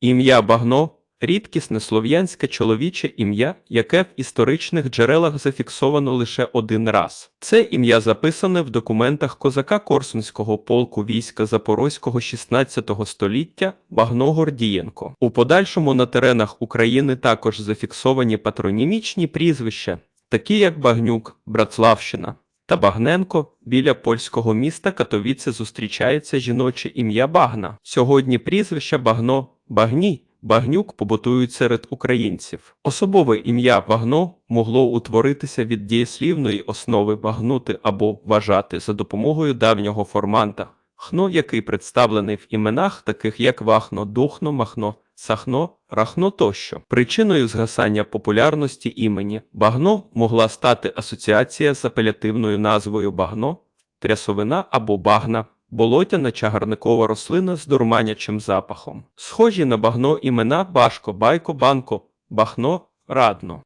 Ім'я Багно рідкісне слов'янське чоловіче ім'я, яке в історичних джерелах зафіксовано лише один раз. Це ім'я записане в документах козака Корсунського полку війська Запорозького 16 століття Багно Гордієнко. У подальшому на теренах України також зафіксовані патронімічні прізвища, такі як Багнюк, Братславщина. Та Багненко біля польського міста Катовіце зустрічається жіноче ім'я Багна. Сьогодні прізвища Багно, Багні, Багнюк побутують серед українців. Особове ім'я Багно могло утворитися від дієслівної основи багнути або вважати за допомогою давнього форманта хно, який представлений в іменах таких як Вахно, Духно, Махно, Сахно, Рахно тощо. Причиною згасання популярності імені Багно могла стати асоціація з апелятивною назвою Багно, трясовина або багна, болотяна чагарникова рослина з дурманячим запахом. Схожі на багно імена Башко, Байко, Банко, Бахно, Радно.